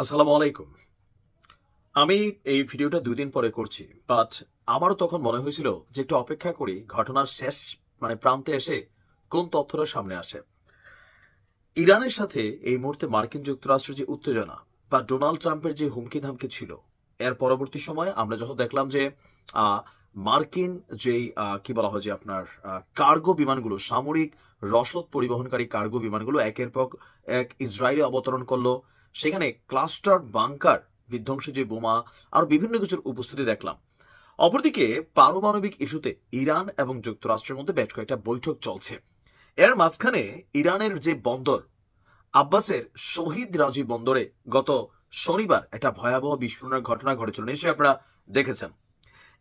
আসসালামু আলাইকুম। আমি এই ভিডিওটা দুই দিন পরে করছি বাট আমারও তখন মনে হয়েছিল যে একটু অপেক্ষা করি, ঘটনার শেষ মানে প্রান্তে এসে কোন তথ্যটা সামনে আসে। ইরানের সাথে এই মুহূর্তে মার্কিন যুক্তরাষ্ট্রের যে উত্তেজনা বা ডোনাল্ড ট্রাম্পের যে হুমকি ধামকি ছিল, এর পরবর্তী সময়ে আমরা যখন দেখলাম যে মার্কিন যেই কি বলা হয় যে আপনার কার্গো বিমানগুলো, সামরিক রসদ পরিবহনকারী কার্গো বিমানগুলো একের পর এক ইসরায়েলে অবতরণ করল সেখানে ক্লাস্টার, বাংকার, বিধ্বংসী যে বোমা আর বিভিন্ন কিছুর উপস্থিতি দেখলাম। অপরদিকে পারমাণবিক ইস্যুতে ইরান এবং যুক্তরাষ্ট্রের মধ্যে বেশ কয়েকটা বৈঠক চলছে। এর মাঝখানে ইরানের যে বন্দর, আব্বাসের শহীদ রাজি বন্দরে গত শনিবার একটা ভয়াবহ বিস্ফোরণের ঘটনা ঘটেছিল, নিশ্চয়ই আপনারা দেখেছেন।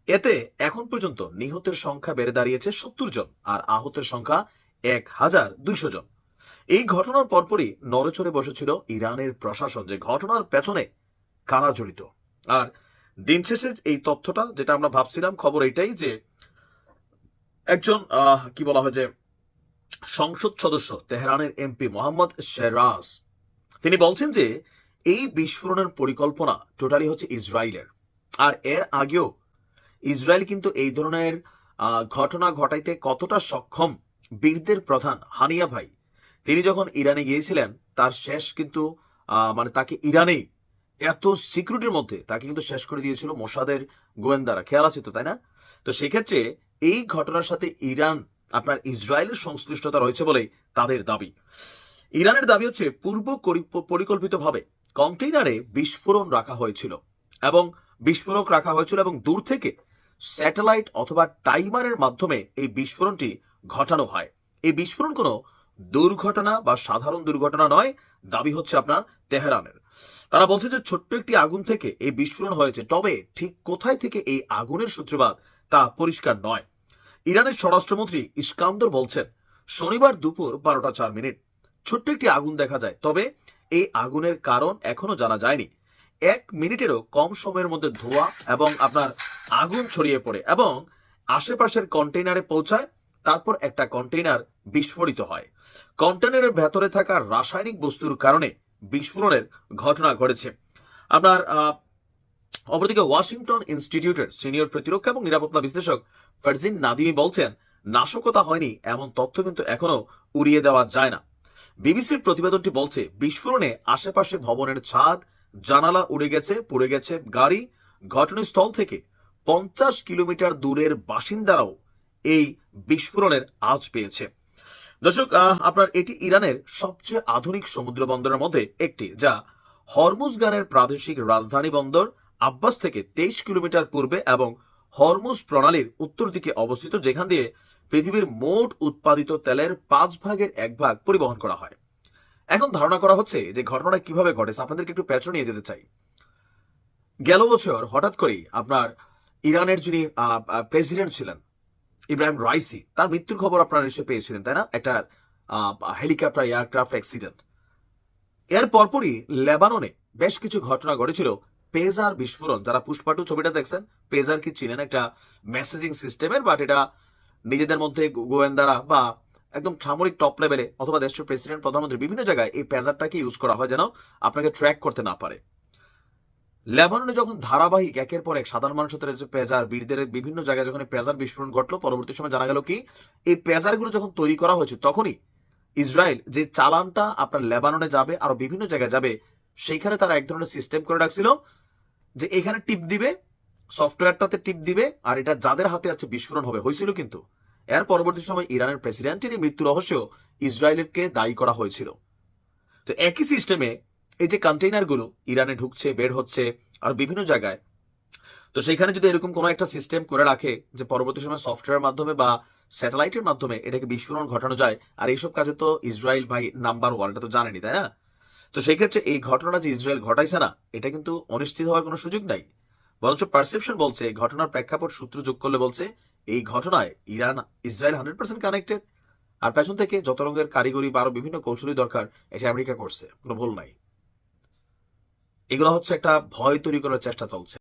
এতে এখন পর্যন্ত নিহতের সংখ্যা বেড়ে দাঁড়িয়েছে সত্তর জন আর আহতের সংখ্যা এক হাজার দুইশো জন। এই ঘটনার পরপরই নড়েচড়ে বসেছিল ইরানের প্রশাসন যে ঘটনার পেছনে কারা জড়িত। আর দিন শেষে এই তথ্যটা যেটা আমরা ভাবছিলাম, খবর এটাই যে একজন কি বলা হয় যে সংসদ সদস্য, তেহরানের এমপি মোহাম্মদ শেরাজ, তিনি বলছেন যে এই বিস্ফোরণের পরিকল্পনা টোটালি হচ্ছে ইসরায়েলের। আর এর আগেও ইসরায়েল কিন্তু এই ধরনের ঘটনা ঘটাইতে কতটা সক্ষম বীরদের প্রধান হানিয়া ভাই তিনি যখন ইরানে গিয়েছিলেন, তার শেষ কিন্তু মানে তাকে ইরানেই এত সিকিউরিটির মধ্যে তাকে কিন্তু শেষ করে দিয়েছিল মোসাদের গোয়েন্দারা। খেয়াল আছে তো, তাই না? তো সেক্ষেত্রে এই ঘটনার সাথে ইরান, আপনার ইসরায়েলের সংশ্লিষ্টতা রয়েছে বলেই তাদের দাবি। ইরানের দাবি হচ্ছে পূর্ব পরিকল্পিতভাবে কন্টেইনারে বিস্ফোরণ রাখা হয়েছিল এবং বিস্ফোরক রাখা হয়েছিল এবং দূর থেকে স্যাটেলাইট অথবা টাইমারের মাধ্যমে এই বিস্ফোরণটি ঘটানো হয়। এই বিস্ফোরণ কোনো দুর্ঘটনা বা সাধারণ দুর্ঘটনা নয়, দাবি হচ্ছে আপনার তেহরানের। তারা বলছে যে ছোট্ট একটি আগুন থেকে এই বিস্ফোরণ হয়েছে, তবে ঠিক কোথায় থেকে এই আগুনের সূত্রপাত তা পরিষ্কার নয়। ইরানের স্বরাষ্ট্রমন্ত্রী ইস্কান্দর বলছেন, শনিবার দুপুর বারোটা চার মিনিট, ছোট্ট একটি আগুন দেখা যায়, তবে এই আগুনের কারণ এখনও জানা যায়নি। এক মিনিটেরও কম সময়ের মধ্যে ধোয়া এবং আপনার আগুন ছড়িয়ে পড়ে এবং আশেপাশের কন্টেইনারে পৌঁছায়, তারপর একটা কন্টেইনার বিস্ফোরিত হয়। কন্টেইনারের ভেতরে থাকা রাসায়নিক বস্তুর কারণে বিস্ফোরণের ঘটনা ঘটেছে। আপনার অপরদিকে ওয়াশিংটন ইনস্টিটিউটের সিনিয়র প্রতিরক্ষা এবং নিরাপত্তা বিশ্লেষক ফারজিন নাদিমি বলছেন, নাশকতা হয়নি, এমন তথ্য কিন্তু এখনও উড়িয়ে দেওয়া যায় না। বিবিসির প্রতিবেদনটি বলছে, বিস্ফোরণে আশেপাশে ভবনের ছাদ, জানালা উড়ে গেছে, পুড়ে গেছে গাড়ি, ঘটনাস্থল থেকে পঞ্চাশ কিলোমিটার দূরের বাসিন্দারাও এই বিস্ফোরণের আজ পেয়েছে। দর্শক আপনার এটি ইরানের সবচেয়ে আধুনিক সমুদ্র বন্দরের মধ্যে একটি, যা হরমুজগানের প্রাদেশিক রাজধানী বন্দর আব্বাস থেকে তেইশ কিলোমিটার পূর্বে এবং হরমুজ প্রণালীর উত্তর দিকে অবস্থিত, যেখান দিয়ে পৃথিবীর মোট উৎপাদিত তেলের পাঁচ ভাগের এক ভাগ পরিবহন করা হয়। এখন ধারণা করা হচ্ছে যে ঘটনাটা কীভাবে ঘটেছে আপনাদেরকে একটু পেছনে নিয়ে যেতে চাই। গেল বছর হঠাৎ করেই আপনার ইরানের যিনি প্রেসিডেন্ট ছিলেন ইব্রাহিম রাইসি, তার মৃত্যুর খবর আপনারা নিশ্চয়ই পেয়েছিলেন, তাই না? একটা হেলিকপ্টার, এয়ারক্রাফট অ্যাক্সিডেন্ট। এর পরপরই লেবাননে বেশ কিছু ঘটনা ঘটেছিল। পেজার বিস্ফোরণ, যারা পুষ্পাটু ছবিটা দেখছেন, পেজার কি চিনেন? একটা মেসেজিং সিস্টেমের বাট এটা নিজেদের মধ্যে গোয়েন্দারা বা একদম সামরিক টপ লেভেলে অথবা দেশের প্রেসিডেন্ট প্রধানমন্ত্রী বিভিন্ন জায়গায় এই পেজারটাকে ইউজ করা হয় যেন আপনাকে ট্র্যাক করতে না পারে। লেবাননে যখন ধারাবাহিক একের পর এক সাধারণ মানুষের পেজার, বীরদের বিভিন্ন জায়গায় যখন পেজার বিস্ফোরণ ঘটলো, পরবর্তী সময় জানা গেল কি, এই পেজারগুলো যখন তৈরি করা হয়েছে, তখনই ইসরায়েল যে চালানটা আপনার লেবাননে যাবে, আর বিভিন্ন জায়গায় যাবে, সেইখানে তারা এক ধরনের সিস্টেম করে রাখছিল যে এখানে টিপ দিবে, সফটওয়্যারটাতে টিপ দিবে, আর এটা যাদের হাতে আছে বিস্ফোরণ হবে, হয়েছিল কিন্তু। এর পরবর্তী সময় ইরানের প্রেসিডেন্টের মৃত্যু রহস্য ইসরায়েলকে দায়ী করা হয়েছিল। তো একই সিস্টেমে এই যে কন্টেইনারগুলো ইরানে ঢুকছে, বের হচ্ছে, আর বিভিন্ন জায়গায়, তো সেখানে যদি এরকম কোনো একটা সিস্টেম করে রাখে যে পরবর্তী সময় সফটওয়্যারের মাধ্যমে বা স্যাটেলাইটের মাধ্যমে এটাকে বিস্ফোরণ ঘটানো যায়, আর এইসব কাজে তো ইসরায়েল ভাই নাম্বার ওয়ানটা তো জানেনি তাই না? তো সেই ক্ষেত্রে এই ঘটনা যে ইসরায়েল ঘটাইছে না, এটা কিন্তু অনিশ্চিত হওয়ার কোনো সুযোগ নাই। বরঞ্চ পারসেপশন বলছে ঘটনার প্রেক্ষাপট সূত্র যোগ করলে বলছে, এই ঘটনায় Iran, Israel hundred percent connected আর পেছন থেকে যত রঙের কারিগরি বা আরও বিভিন্ন কৌশলী দরকার, এটা আমেরিকা করছে, কোনো ভুল নাই। এগুলো হচ্ছে একটা ভয় তৈরি করার চেষ্টা চলছে।